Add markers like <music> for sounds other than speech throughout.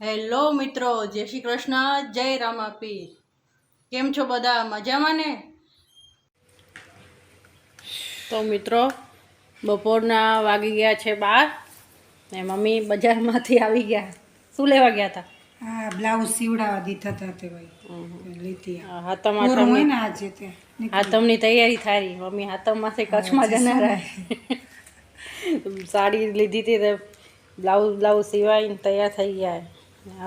Hello મિત્રો જય શ્રી કૃષ્ણ જય રામાપીર. કેમ છો બધા? મજામાં ને? તો મિત્રો બપોરના વાગી ગયા છે બાર ને મમ્મી બજારમાંથી આવી ગયા. શું લેવા ગયા હતા હા બ્લાઉઝ સીવડાવવા દીધા હતા તે ભાઈ. લીધી હાથમ હાતમ હોય ને આજે તે હાથમની તૈયારી થારી. મમ્મી હાથમમાંથી કચ્છમાં જનારા <laughs> સાડી લીધી હતી તે બ્લાઉઝ બ્લાઉઝ સિવાય તૈયાર થઈ ગયા.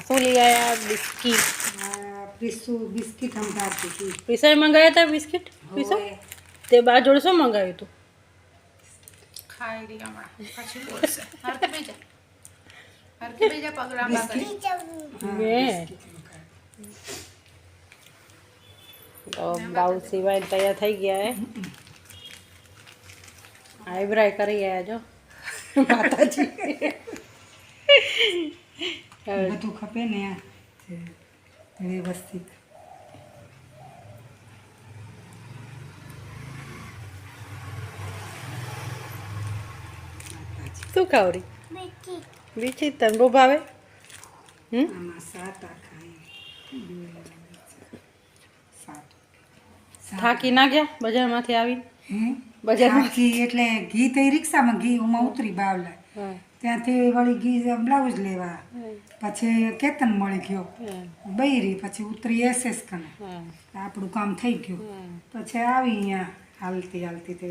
શું લઈ આયા? બિસ્કીટ. આ પીસુ બિસ્કિટ હતી. પીસાઈ મંગાવ્યા હતા બિસ્કિટ? પીસો? તે બા જોડે શું મંગાવ્યું હતું ખાઈ રહી હમણાં. પછી બોલશે. હરકે બીજા હરકે બીજા પગલા બે તો બ્લાઉઝ સિવાય તૈયાર થઈ ગયા હે. આઈબ્રાય કરી ગયા જો. માતાજી. બધું ખપે ને આ વ્યવસ્થિત. શું ખાવરી બીજી તને બહુ ભાવે? હમ? થાકી ના ગયા બજારમાંથી બજારમાં? થાકી એટલે ઘી તો રિક્ષામાં ઘી ઉમાં ઉતરી બાવલા. હા. ત્યાંથી વળી ઘી બ્લાઉઝ લેવા. પછી કેતન મળી ગયો. બૈરી પછી ઉતરી એસએસ કને. આપણું કામ થઈ ગયું. પછી આવી અહીંયા હાલતી હાલતી તે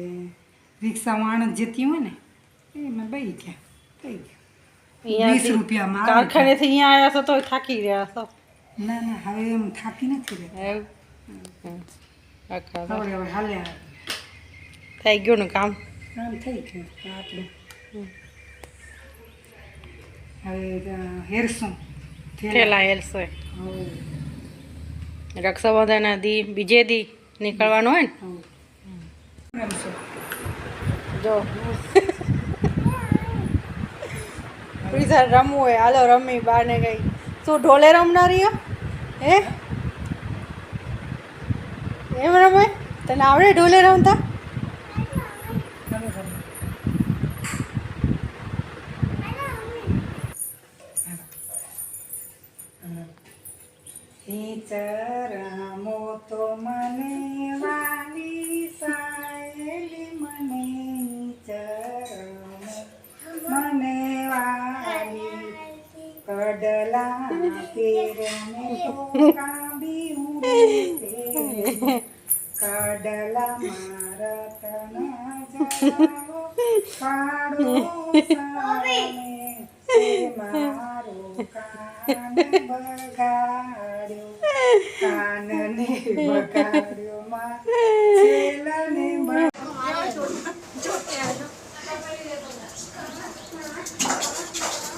રિક્ષામાં આણંદ જતી હોય ને એમાં બઈ ગયા થઈ ગયું. વીસ રૂપિયામાં. કારખાનેથી અહીંયા આવ્યા છો તો થાકી રહ્યા છો? ના ના હવે એમ થાકી નથી રહ્યા. હવે હાલ્યા થઈ ગયું ને કામ? કામ થઈ ગયું આપણું હવે અ, હેરસું. થેલા. હેલસો રક્ષાબંધનના દી બીજે દી નીકળવાનું હોય ને? જો. <laughs> પ્રીઝા રમવું હોય હાલો રમી બાને ગઈ શું ઢોલે રમનારી? હે? એમ રમે તને આવડે ઢોલે રમતા? ચરમો તો મને વાલી સાયેલી મને ચરમો મને વાલી કડલા પેરને તો કાંબી ઉડે કડલા મારા તન જાઓ પાડો સામે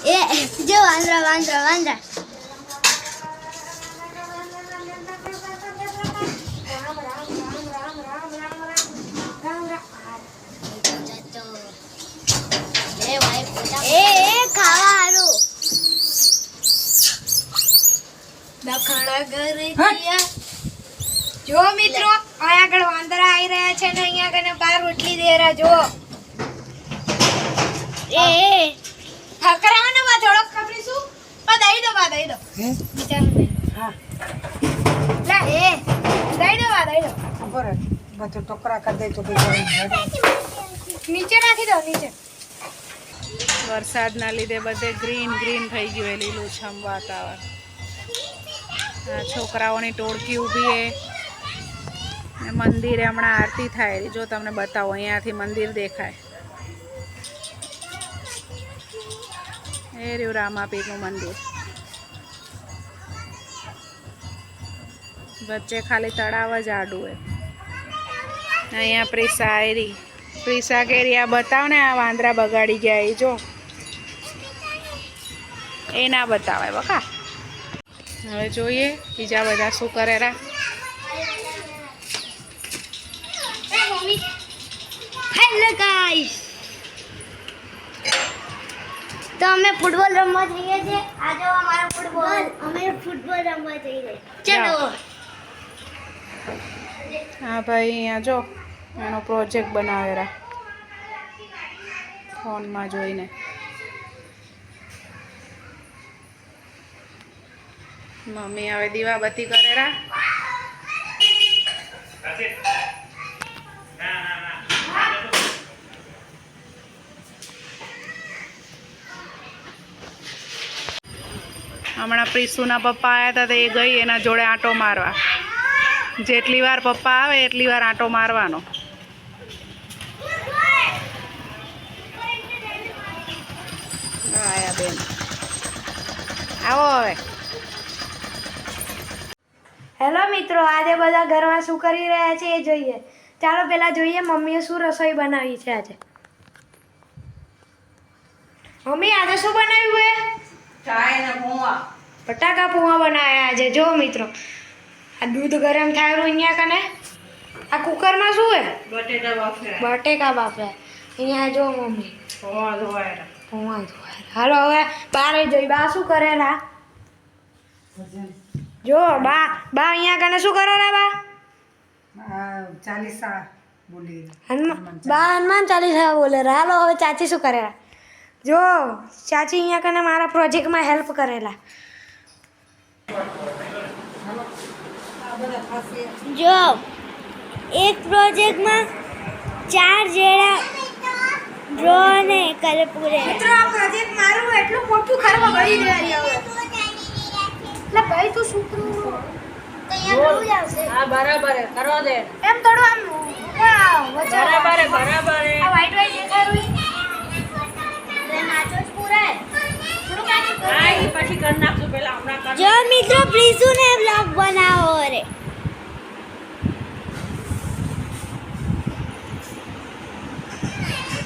એ જો વાંદરા વાંદરા વાંદરા એ દખણા ઘરે જો મિત્રો અહીંયા આગળ વાંદરા આવી રહ્યા છે ને અહીંયા આગળ બહાર રોટલી દેરા જો. એ ઠકરાવો ને માં થોડોક ખબરીશું પા દઈ દો પા દઈ દો. હે? હા. લે એ દઈ દો દઈ દો. ખબર બધું ટોકરા કરી દે તો નીચે નાખી દો નીચે. વરસાદના લીધે બધે ગ્રીન ગ્રીન થઈ ગયું એ લીલુંછમ વાતાવરણ. છોકરાઓની ટોળકી ઊભી એ મંદિરે હમણાં આરતી થાય. જો તમને બતાવો, અહીંયાથી મંદિર દેખાય. એ રહ્યું રામાપીરનું મંદિર. વચ્ચે ખાલી તળાવ જ આડું હોય. અહીંયા પ્રિસા એરી પ્રિસા કેરી, આ બતાવ ને, આ વાંદરા બગાડી ગયા એ, જો. એ ના બતાવાય બકા હવે જોઈએ બીજા બધા શું કરેલા હેલો ગાઈસ તો અમે ફૂટબોલ રમવા જઈએ છીએ. આજે અમારો ફૂટબોલ અમે ફૂટબોલ રમવા જઈએ ચલો. હા ભાઈ અહીંયા જો. એનો પ્રોજેક્ટ બનાવેરા ફોનમાં જોઈને. મમ્મી, હવે દીવાબત્તી કરેરા હમણાં પ્રીસુના પપ્પા આવ્યા હતા તો એ ગઈ એના જોડે આંટો મારવા. જેટલી વાર પપ્પા આવે, એટલી વાર આંટો મારવાનો. આયા બેન. આવો હવે. હેલો મિત્રો આજે બધા ઘરમાં શું કરી રહ્યા છે એ જોઈએ. ચાલો પહેલાં જોઈએ મમ્મીએ શું રસોઈ બનાવી છે આજે. મમ્મી આજે શું બનાવ્યું હે બટાકા પૌવા બનાવ્યા આજે. જો મિત્રો આ દૂધ ગરમ થાય અહીંયા કને? આ કુકરમાં શું હે બટેકા બાફ્યા. અહીંયા જો મમ્મી. પૌવા હાલો હવે બારે જોઈ બા શું કરેલા જો બા બા અહીંયા કને શું કરો રે બા? ચાલીસા બોલી. હનુમાન બા હનુમાન ચાલીસા બોલે હાલો હવે ચાચી શું કરેલા જો ચાચી અહીંયા કને મારા પ્રોજેક્ટમાં હેલ્પ કરેલા. જો એક પ્રોજેક્ટમાં ચાર જેડા ડ્રો ને કરે પૂરે. મિત્રો આ પ્રોજેક્ટ મારું એટલું મોટું ખરાબ દેવાની હવે એટલે ભાઈ તું શું કરું? હા બરાબર હે કરો દે. એમ થોડું આમ બરાબર હે બરાબર હે આ વાઈટ ઈ? નાચો જ પૂરાય. થોડુંક આને હા ઈ પછી કરી નાખશું પેલા હમણાં કર જો મિત્રો પ્લીઝ ને બ્લોગ બનાવો રે.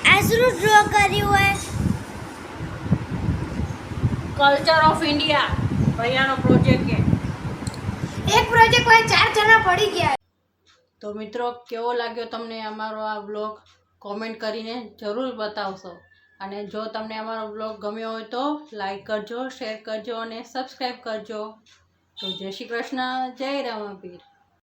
આ ડ્રો કર્યું હોય. કલ્ચર ઓફ ઇન્ડિયા ભૈયાનો પ્રોજેક્ટ કે? એક પ્રોજેક્ટ હોય ચાર જણા પડી ગયા. તો મિત્રો કેવો લાગ્યો તમને અમારો આ બ્લોગ કોમેન્ટ કરીને જરૂર બતાવશો. અને જો તમને અમારો બ્લોગ ગમ્યો હોય તો લાઈક કરજો શેર કરજો અને સબસ્ક્રાઈબ કરજો. તો જય શ્રી કૃષ્ણ જય રામાપીર.